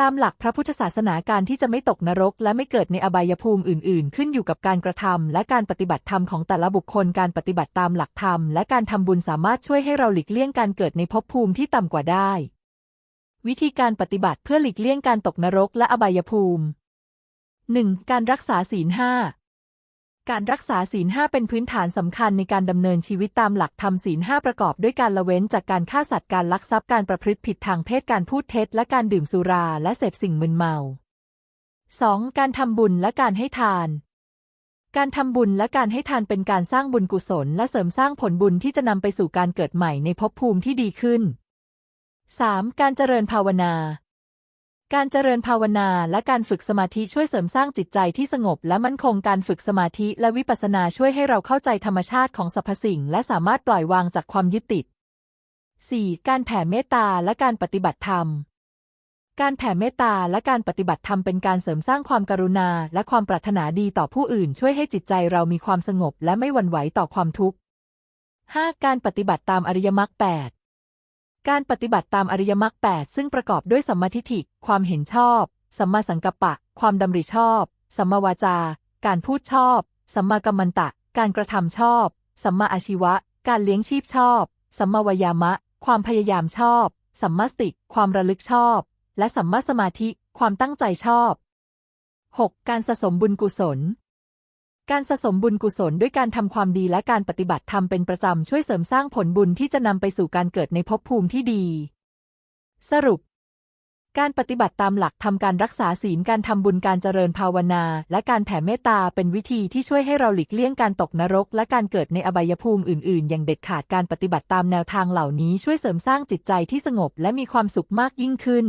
ตามหลักพระพุทธศาสนาการที่จะไม่ตกนรก และไม่เกิดในอบายภูมิอื่น ๆ ขึ้นอยู่กับการกระทำและการปฏิบัติธรรมของแต่ละบุคคลการปฏิบัติตามหลักธรรม และการทำบุญสามารถช่วยให้เราหลีกเลี่ยงการเกิดในภพภูมิที่ต่ำกว่าได้ วิธีการปฏิบัติเพื่อหลีกเลี่ยงการตกนรกและอบายภูมิ 1. การรักษาศีลห้า การรักษาศีลห้าเป็นพื้นฐานสำคัญในการดำเนินชีวิตตามหลักธรรมศีลห้าประกอบด้วยการละเว้นจากการฆ่าสัตว์การลักทรัพย์การประพฤติผิดทางเพศการพูดเท็จ และการดื่มสุราและเสพสิ่งมึนเมา 2. การทำบุญและการให้ทาน การทำบุญและการให้ทานเป็นการสร้างบุญกุศล และเสริมสร้างผลบุญที่จะนำไปสู่การเกิดใหม่ในภพภูมิที่ดีขึ้น 3. การเจริญภาวนา การเจริญภาวนาและการฝึกสมาธิช่วยเสริมสร้างจิตใจที่สงบและมั่นคงการฝึกสมาธิและวิปัสสนาช่วยให้เราเข้าใจธรรมชาติของสรรพสิ่ง และสามารถปล่อยวางจากความยึดติด 4. การแผ่เมตตาและการปฏิบัติธรรม การแผ่เมตตาและการปฏิบัติธรรมเป็นการเสริมสร้างความกรุณา และความปรารถนาดีต่อผู้อื่น ช่วยให้จิตใจเรามีความสงบและไม่หวั่นไหวต่อความทุกข์ 5. การปฏิบัติตามอริยมรรคแปด การปฏิบัติตามอริยมรรคแปดซึ่งประกอบด้วยสัมมาทิฏฐิ ความเห็นชอบ สัมมาสังกัปปะ ความดำริชอบ สัมมาวาจา การพูดชอบ สัมมากัมมันตะ การกระทำชอบ สัมมาอาชีวะ การเลี้ยงชีพชอบ สัมมาวายามะ ความพยายามชอบ สัมมาสติ ความระลึกชอบ และสัมมาสมาธิ ความตั้งใจชอบ 6. การสะสมบุญกุศล การสะสมบุญกุศลด้วยการทำความดีและการปฏิบัติธรรมเป็นประจำช่วยเสริมสร้างผลบุญที่จะนำไปสู่การเกิดในภพภูมิที่ดี สรุป การปฏิบัติตามหลักทำการรักษาศีลการทำบุญการเจริญภาวนา และการแผ่เมตตาเป็นวิธีที่ช่วยให้เราหลีกเลี่ยงการตกนรก และการเกิดในอบายภูมิอื่น ๆ อย่างเด็ดขาดการปฏิบัติตามแนวทางเหล่านี้ช่วยเสริมสร้างจิตใจที่สงบและมีความสุขมากยิ่งขึ้น